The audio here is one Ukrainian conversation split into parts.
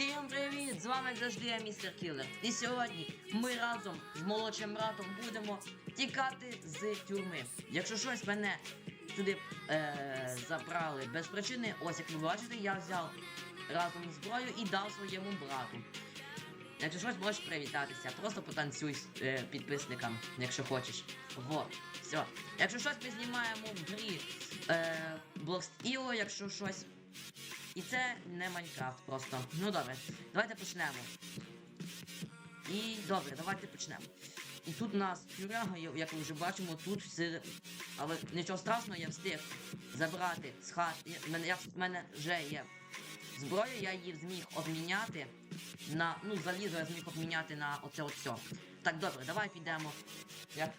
Всім привіт! З вами завжди я містер Кілер. І сьогодні ми разом з молодшим братом будемо тікати з тюрми. Якщо щось мене сюди е, забрали без причини, ось як ви бачите, я взяв разом зброю і дав своєму брату. Якщо щось можеш привітатися, просто потанцюй е, підписникам, якщо хочеш. Вот, все. Якщо щось ми знімаємо в грі е, Blogst.io, якщо щось. І це не Майнкрафт просто. Ну добре, давайте почнемо. І добре, давайте почнемо. І тут у нас тюряга, є, як ми вже бачимо, тут все. Але нічого страшного, я встиг забрати з хати. В мене, мене вже є зброя, я її зміг обміняти на. Ну, залізо я зміг обміняти на оце от. Так, добре, давай підемо. Як?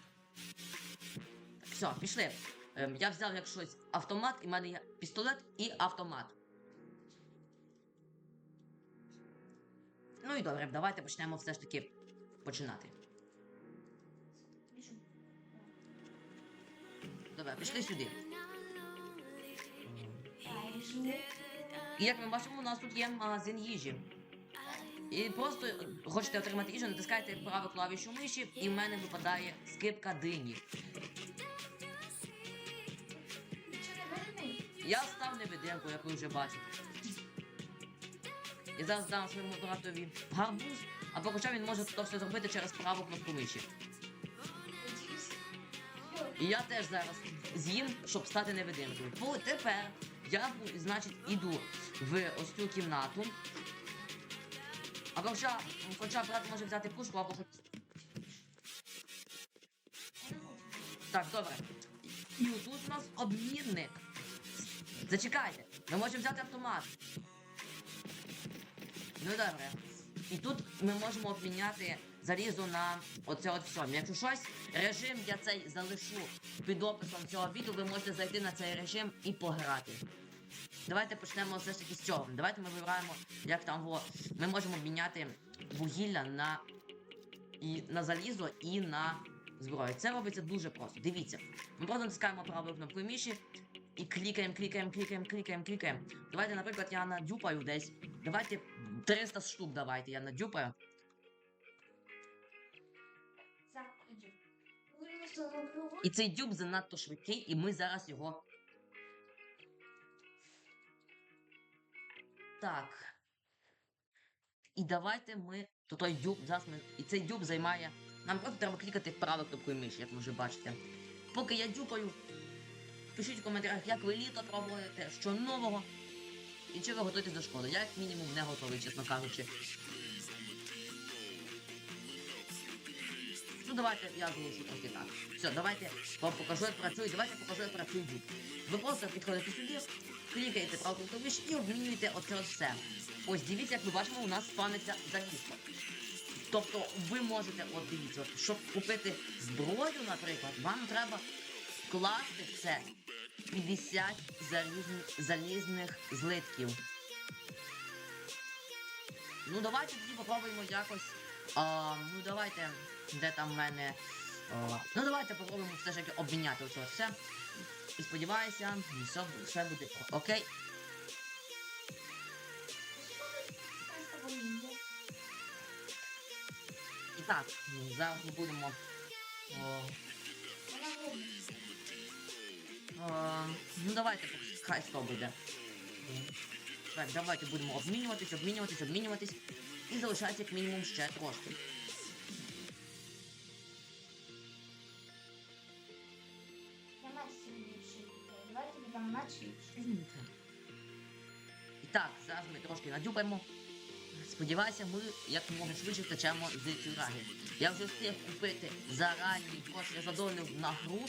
Так, все, пішли. Ем, я взяв як щось автомат, і в мене є пістолет і автомат. Ну і добре, давайте почнемо все ж таки починати. Добре, пішли сюди. І як ми бачимо, у нас тут є магазин їжі. І просто хочете отримати їжу, натискаєте праву клавішу миші, і в мене випадає скипка дині. Я став невидимку, як ви вже бачите. І зараз дам своєму братові гарбуз, або хоча він може то все зробити через праву кнопку миші. І я теж зараз з'їм, щоб стати невидимкою. Бо тепер я, значить, іду в ось цю кімнату. Або хоча, хоча брат може взяти пушку, або хоч. Так, добре. І тут у нас обмінник. Зачекайте, ми можемо взяти автомат. Ну добре. І тут ми можемо обміняти залізо на оце от все. Якщо щось, режим я цей залишу під описом цього відео, ви можете зайти на цей режим і пограти. Давайте почнемо все ж таки з цього. Давайте ми вибираємо, як там во. Ми можемо обміняти вугілля на і на залізо і на зброю. Це робиться дуже просто. Дивіться. Ми просто натискаємо правою кнопкою міші і клікаємо, клікаємо, клікаємо, клікаємо, клікаємо. Давайте, наприклад, я надюпаю десь. Давайте 300 штук давайте, я надюпаю. І цей дюб занадто швидкий, і ми зараз його. Так. І давайте ми. То той дюб зараз ми. І цей дюб займає. Нам просто треба клікати правою кнопкою миші, як ви вже бачите. Поки я дюпаю, пишіть в коментарях, як ви літо проводите, що нового. І чи ви готуєтесь до школи. Я як мінімум не готовий, чесно кажучи. Ну давайте я залишу трохи так. Все, давайте вам покажу, як працює. Давайте покажу, як працює дюб. Ви просто підходите сюди, клікаєте правку клавіш і обмінюєте оце все. Ось дивіться, як ми бачимо, у нас спавниться залізо. Тобто ви можете, от дивіться, щоб купити зброю, наприклад, вам треба вкласти в це 50 залізн- залізних злитків. Ну давайте тоді попробуємо якось. А, ну давайте, де там в мене. А, ну давайте попробуємо все ж таки обміняти оце все. І сподіваюся, все, все буде окей. І так, зараз ми будемо. О, о, ну давайте, хай що буде. Так, давайте будемо обмінюватись, обмінюватись, обмінюватись. І залишається як мінімум ще трошки. І так, зараз ми трошки надюбаємо. Сподіваюся, ми як можна швидше втечемо з тюраги. Я вже встиг купити зарані кошти, я задонив на гру.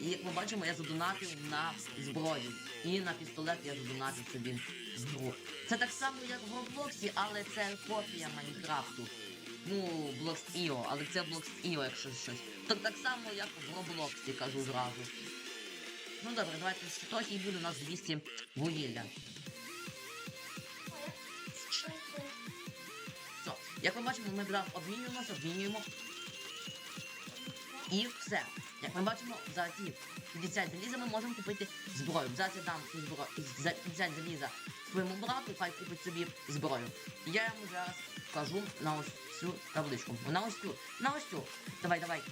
І як ми бачимо, я задонатив на зброю. І на пістолет я задонатив собі гру. Це так само, як в Роблоксі, але це копія Майнкрафту. Ну, Blocks.io, але це Blocks.io, якщо щось. Так так само, як в Роблоксі, кажу зразу. Ну добре, давайте трохи і буде у нас 200 вугілля. Все. Як ми бачимо, ми зараз обмінюємося, обмінюємо. І все. Як ми бачимо, за ці 50 заліза ми можемо купити зброю. Зараз я дам зброю за 50 заліза своєму брату, хай купить собі зброю. Я йому зараз кажу на ось цю табличку. На ось цю, на ось цю. Давай, давай.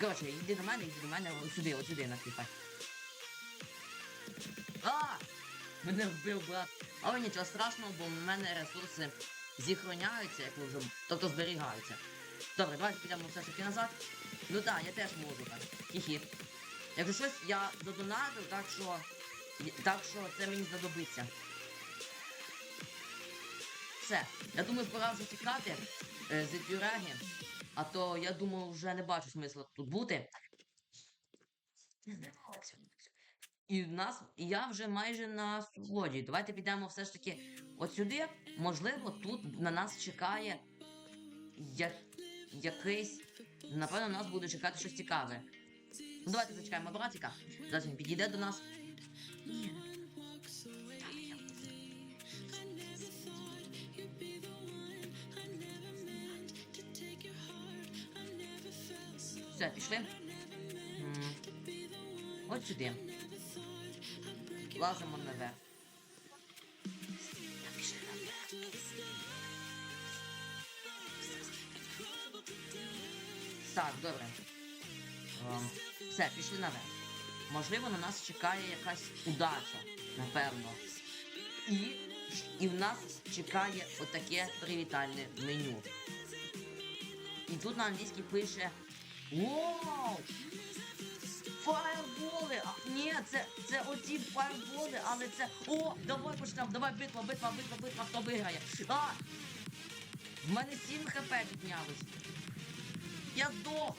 Коротше, йди до мене, йди до мене, ось сюди, ось сюди накліпай. А! Мене вбив брат. Але нічого страшного, бо в мене ресурси зіхроняються, як ви вже. Тобто зберігаються. Добре, давайте підемо все ж таки назад. Ну так, я теж можу так. Хі-хі. Якщо щось, я задонатив, так що. Так що це мені знадобиться. Все. Я думаю, пора вже тікати е, з тюряги. А то я думаю, вже не бачу смисла тут бути. І в нас, я вже майже на свободі. Давайте підемо все ж таки от сюди. Можливо, тут на нас чекає я, якийсь. Напевно, нас буде чекати щось цікаве. Ну, давайте зачекаємо братика. Зараз він підійде до нас. Все, пішли. М, От сюди. Лазимо наверх. Пішли наверх. Так, добре. Ем, все, пішли наверх. Можливо, на нас чекає якась удача, напевно. І, і в нас чекає отаке привітальне меню. І тут на англійській пише Вау! Фаерболи! А, ні, це, це оці фаерболи, але це. О, давай почнемо, давай битва, битва, битва, битва, хто виграє. А! В мене 7 хп піднялось. Я здох.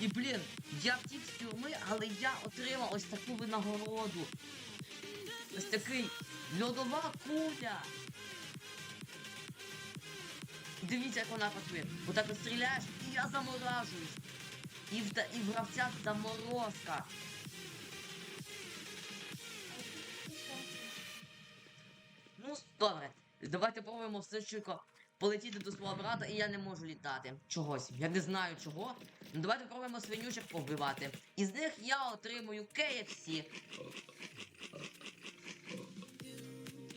І блін, я втік з тюрми, але я отримав ось таку винагороду. Ось такий льодова куля. Дивіться, як вона працює. Отак от стріляєш, і я заморажуюсь. І в, і в гравця заморозка. Ну, добре. Давайте пробуємо все швидко полетіти до свого брата, і я не можу літати. Чогось. Я не знаю чого. Ну давайте пробуємо свинючок повбивати. Із них я отримую KFC.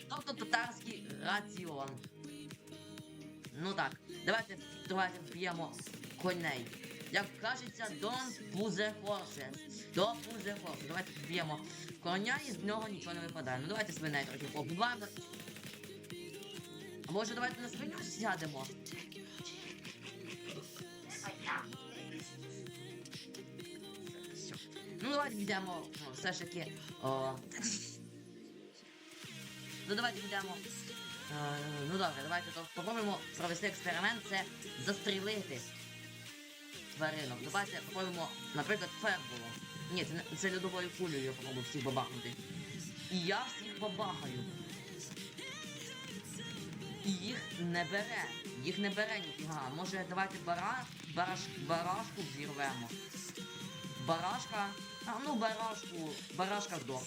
Тобто татарський раціон. Ну так, давайте, давайте вб'ємо коней. Як кажеться, don't push the horses. Don't push. Давайте вб'ємо коня і з нього нічого не випадає. Ну давайте свиней трохи побиваємо. А може давайте на свиню сядемо? Ну давайте підемо ну, все ж таки. О... Ну давайте підемо. Е, ну добре, давайте то попробуємо провести експеримент, це застрілити тваринок. Давайте попробуємо, наприклад, фербулом. Ні, це, це льодовою кулею я попробую всіх бабахнути. І я всіх бабахаю. І їх не бере. Їх не бере ніфіга. Може давайте бара... бараш... барашку взірвемо. Барашка. А ну барашку. Барашка здох.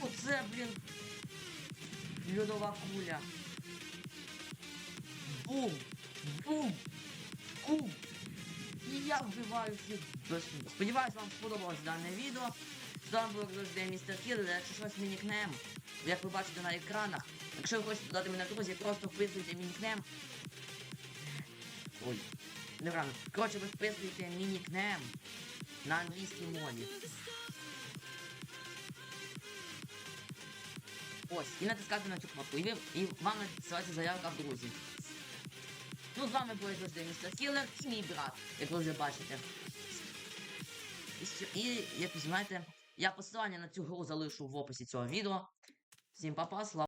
Оце, блін. Льодова куля. Бум! Бум! Бум! І я всіх без... Сподіваюсь, вам сподобалось дане відео. З вами був завжди містер Кілер. Якщо щось мій нікнем, як ви бачите на екранах. Якщо ви хочете додати мене друзі, просто вписуйте мій нікнем. Ой, неправильно. Коротше, ви вписуєте мій нікнем на англійській мові. Ось, і натискати на цю кнопку. І, ви, і вам надсилається заявка в друзі. Ну, з вами був як містер Кілер і мій брат, як ви вже бачите. І, і як ви знаєте, я посилання на цю гру залишу в описі цього відео. Всім па-па, слава.